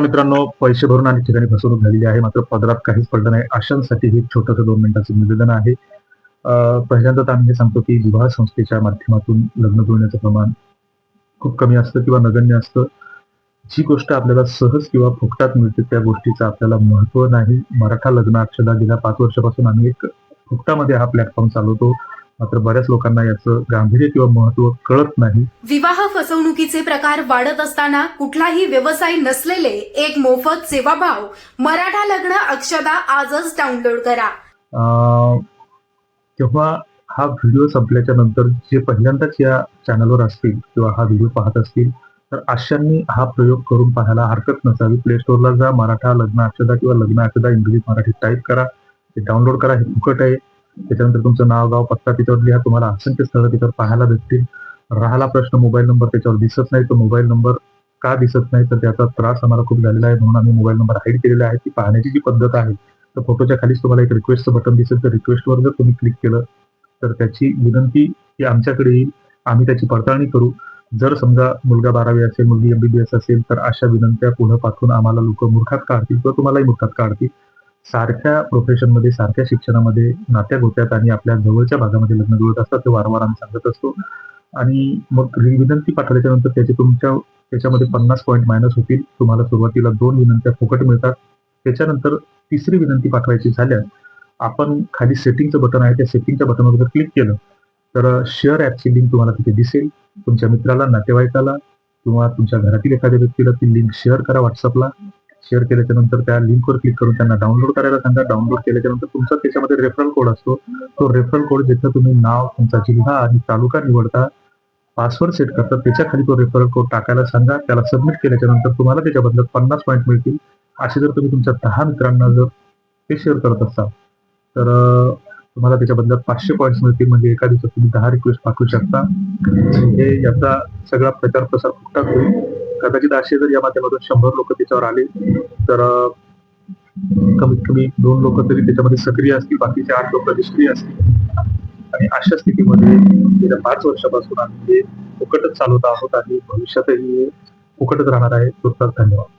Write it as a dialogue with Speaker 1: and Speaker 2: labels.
Speaker 1: मित्रांनो पैसे भरून अनेक ठिकाणी फसवणूक झालेली आहे मात्र पदरात काहीच पडलं नाही. अशांसाठी हे छोटंसं दोन मिनिटाचं निवेदन आहे. पहिल्यांदा तर आम्ही हे सांगतो की विवाह संस्थेच्या माध्यमातून लग्न जुळण्याचं प्रमाण खूप कमी असतं किंवा नगण्य असतं. जी गोष्ट आपल्याला सहज किंवा फुकटात मिळते त्या गोष्टीचं आपल्याला महत्त्व नाही. मराठा लग्न अक्षदा गेल्या पाच वर्षापासून आम्ही एक फुकटामध्ये हा प्लॅटफॉर्म चालवतो. मात्र बऱ्याच लोकांना याचं गांभीर्य किंवा महत्त्व कळत नाही.
Speaker 2: विवाह फसवणुकीचे प्रकार वाढत असताना कुठलाही व्यवसाय नसलेले एक मोफत सेवाभाव. मराठा लग्न अक्षदा आजच डाउनलोड करा.
Speaker 1: तेव्हा हा व्हिडिओ संपल्याच्या नंतर जे पहिल्यांदाच या चॅनलवर असतील किंवा हा व्हिडिओ पाहत असतील तर अशांनी हा प्रयोग करून पाहायला हरकत नसावी. प्ले स्टोअरला जा मराठा लग्न अक्षदा किंवा लग्न अक्षदा इंग्लिश मराठी टाईप करा. ते डाउनलोड करा हे फुकट आहे. त्याच्यानंतर तुमचं नाव गाव पत्ता तिच्यावर लिहा. तुम्हाला असंख्य स्थळं तिथं पाहायला भेटतील. राहिला प्रश्न मोबाईल नंबर त्याच्यावर दिसत नाही. तो मोबाईल नंबर का दिसत नाही? तर त्याचा त्रास आम्हाला खूप झालेला आहे. म्हणून आम्ही मोबाईल नंबर हाईड केलेला आहे. ती पाहण्याची जी पद्धत आहे तर फोटोच्या खालीच तुम्हाला एक रिक्वेस्टचं बटन दिसेल. तर रिक्वेस्टवर जर तुम्ही क्लिक केलं तर त्याची विनंती ही आमच्याकडे येईल आम्ही त्याची पडताळणी करू. जर समजा मुलगा बारावी असेल मुलगी एमबीबीएस असेल तर अशा विनंत्या पुढे पाठवून आम्हाला लोक मूर्खात काढतील किंवा तुम्हालाही मूर्खात काढतील. सारख्या प्रोफेशनमध्ये सारख्या शिक्षणामध्ये नात्या होत्यात आणि आपल्या जवळच्या भागामध्ये लग्न जुळत असतात ते वारंवार आम्ही सांगत असतो. आणि मग विनंती पाठवल्याच्या नंतर त्याचे तुमच्या त्याच्यामध्ये पन्नास पॉईंट मायनस होतील. तुम्हाला सुरुवातीला दोन विनंत्या फुकट मिळतात. त्याच्यानंतर तिसरी विनंती पाठवायची झाल्यास आपण खाली सेटिंगचं बटन आहे त्या सेटिंगच्या बटनवर जर क्लिक केलं तर शेअर ॲपची लिंक तुम्हाला तिथे दिसेल. तुमच्या मित्राला नातेवाईकाला किंवा तुमच्या घरातील एखाद्या व्यक्तीला ती लिंक शेअर करा व्हॉट्सअपला शेअर केल्याच्यानंतर त्या लिंकवर क्लिक करून त्यांना डाउनलोड करायला सांगा. डाउनलोड केल्याच्यानंतर तुमचा त्याच्यामध्ये रेफरल कोड असतो. तो रेफरल कोड जिथं तुम्ही नाव तुमचा जिल्हा आणि तालुका निवडता पासवर्ड सेट करता त्याच्याखाली तो रेफरल कोड टाकायला सांगा. त्याला सबमिट केल्याच्यानंतर तुम्हाला त्याच्या बदल्यात पन्नास पॉईंट मिळतील. असे जर तुम्ही तुमच्या दहा मित्रांना जर ते शेअर करत असाल तर तुम्हाला त्याच्या बदल्यात पाचशे पॉईंट्स मिळतील. म्हणजे एका दिवसात तुम्ही दहा रिक्वेस्ट पाठवू शकता. हे याचा सगळा प्रचार प्रसार फुकटात होईल. कदाचित असे जर या माध्यमातून शंभर लोक त्याच्यावर आले तर कमीत कमी दोन लोक तरी त्याच्यामध्ये सक्रिय असतील बाकीचे आठ लोक निष्क्रिय असतील. आणि अशा स्थितीमध्ये गेल्या पाच वर्षापासून आम्ही हे फुकटच चालवत आहोत आणि भविष्यातही हे फुकटच राहणार आहे. तुर्तास धन्यवाद.